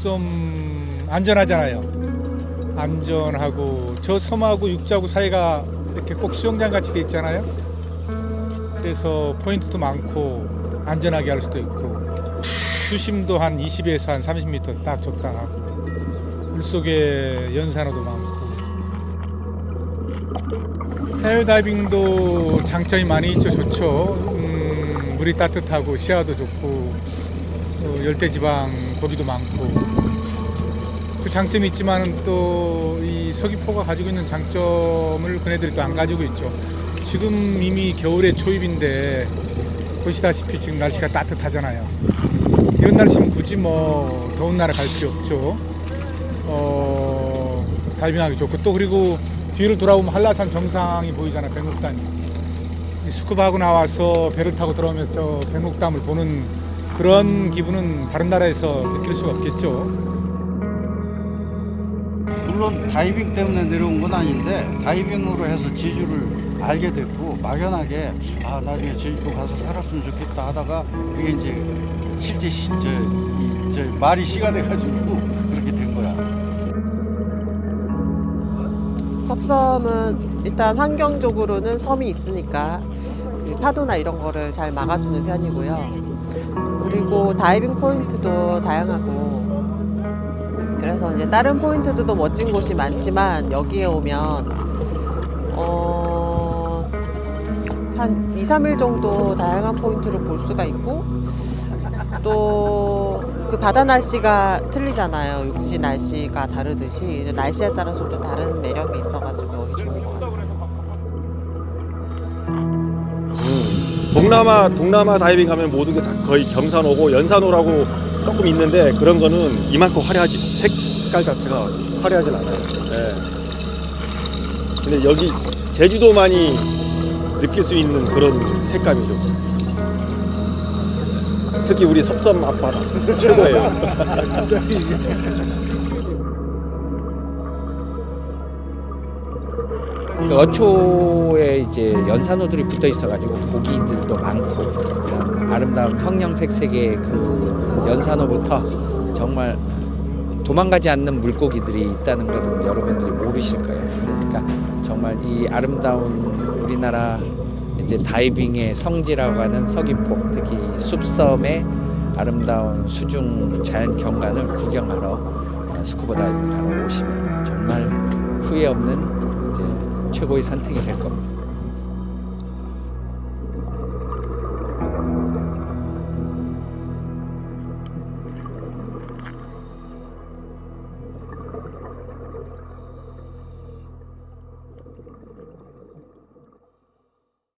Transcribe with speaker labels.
Speaker 1: 숲섬 안전하잖아요. 안전하고 저 섬하고 육지하고 사이가 이렇게 꼭 수영장 같이 돼 있잖아요. 그래서 포인트도 많고 안전하게 할 수도 있고 수심도 한 20에서 한 30m 딱 적당하고 물 속에 연산어도 많고 해외 다이빙도 장점이 많이 있죠 좋죠 음, 물이 따뜻하고 시야도 좋고 어, 열대지방 고기도 많고. 그 장점이 있지만은 또이 서귀포가 가지고 있는 장점을 그네들이 또 안 가지고 있죠. 지금 이미 겨울의 초입인데 보시다시피 지금 날씨가 따뜻하잖아요. 이런 날씨면 굳이 뭐 더운 나라 갈 필요 없죠. 어, 다이빙하기 좋고. 또 그리고 뒤를 돌아보면 한라산 정상이 보이잖아 백록담이. 이 스쿠버하고 나와서 배를 타고 들어오면서 저 백록담을 보는 그런 기분은 다른 나라에서 느낄 수가 없겠죠
Speaker 2: 물론 다이빙 때문에 내려온 건 아닌데 다이빙으로 해서 제주를 알게 됐고 막연하게 아 나중에 제주도 가서 살았으면 좋겠다 하다가 그게 이제 실제 시, 저, 이, 저 말이 시가 돼가지고 그렇게 된 거야.
Speaker 3: 섭섬은 일단 환경적으로는 섬이 있으니까 이 파도나 이런 거를 잘 막아주는 편이고요. 그리고 다이빙 포인트도 다양하고 그래서 이제 다른 포인트들도 멋진 곳이 많지만 여기에 오면 어, 한 2, 3일 정도 다양한 포인트를 볼 수가 있고 또 그 바다 날씨가 틀리잖아요. 육지 날씨가 다르듯이 날씨에 따라서 또 다른 매력이 있어가지고
Speaker 4: 동남아 동남아 다이빙 가면 모두 다 거의 경산호고 연산호라고 조금 있는데 그런 거는 이만큼 화려하지 색깔 자체가 화려하진 않아요. 예. 근데 여기 제주도만이 느낄 수 있는 그런 색감이죠. 특히 우리 섭섬 앞바다 최고예요.
Speaker 5: 그 어초에 이제 연산호들이 붙어 있어가지고 고기들도 많고 아름다운 형형색색의 그 연산호부터 정말 도망가지 않는 물고기들이 있다는 것은 여러분들이 모르실 거예요. 그러니까 정말 이 아름다운 우리나라 이제 다이빙의 성지라고 하는 서귀포 특히 이 숲섬의 아름다운 수중 자연 경관을 구경하러 어, 스쿠버 다이빙 하러 오시면 정말 후회 없는 이제 최고의 선택이 될 겁니다.